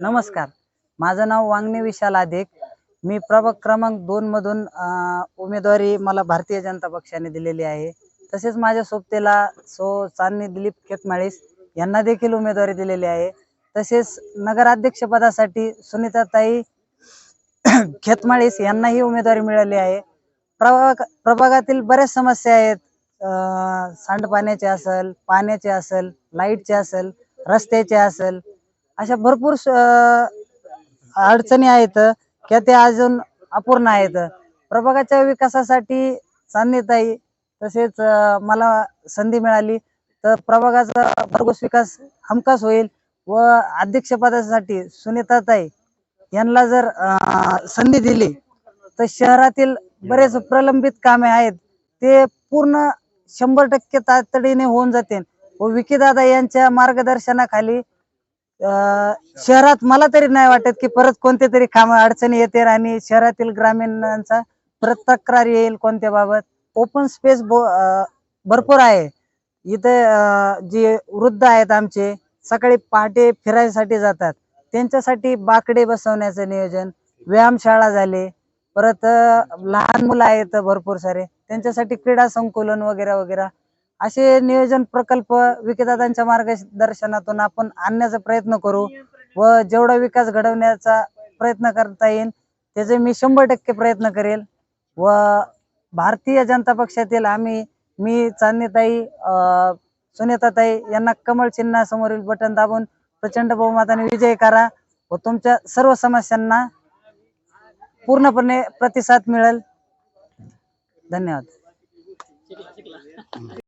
नमस्कार. माझं नाव वांगणे विशाल आदेक. मी प्रभाग क्रमांक दोन मधून उमेदवारी मला भारतीय जनता पक्षाने दिलेली आहे. तसेच माझ्या सोबतेला सो चांदणी दिलीप खेतमाळीस यांना देखील उमेदवारी दिलेली आहे. तसेच नगराध्यक्षपदासाठी सुनीताताई खेतमाळीस यांनाही उमेदवारी मिळाली आहे. प्रभाग प्रभागातील बऱ्याच समस्या आहेत. सांडपाण्याचे असेल पाण्याचे असेल लाईटचे असेल रस्त्याचे असेल अशा भरपूर स- अडचणी आहेत किंवा त्या अजून अपूर्ण आहेत. प्रभागाच्या विकासासाठी चांदीताई तसेच मला संधी मिळाली तर प्रभागाचा भरघोस विकास हमखास होईल व अध्यक्षपदासाठी सुनीताताई यांना जर संधी दिली तर शहरातील बरेच प्रलंबित कामे आहेत ते पूर्ण शंभर टक्के तातडीने होऊन जातील व विकीदादा यांच्या मार्गदर्शनाखाली शहरात मला तरी नाही वाटत की परत कोणते तरी काम अडचणी येतील आणि शहरातील ग्रामीणांचा परत तक्रार येईल कोणत्या बाबत. ओपन स्पेस भरपूर आहे. इथे जे वृद्ध आहेत आमचे सकाळी पहाटे फिरायसाठी जातात. त्यांच्यासाठी बाकडे बसवण्याचं नियोजन व्यायामशाळा झाले परत लहान मुलं आहेत भरपूर सारे. त्यांच्यासाठी क्रीडा संकुलन वगैरे वगैरे. असे नियोजन प्रकल्प विकेदादांच्या मार्गदर्शनातून आपण आणण्याचा प्रयत्न करू व जेवढा विकास घडवण्याचा प्रयत्न करता येईल त्याचे मी शंभर टक्के प्रयत्न करेल. व भारतीय जनता पक्षातील आम्ही मी चांदीताई सुनीताताई सुनेताताई यांना कमळ चिन्हासमोरील बटन दाबून प्रचंड बहुमताने विजय करा व तुमच्या सर्व समस्यांना पूर्णपणे प्रतिसाद मिळेल. धन्यवाद.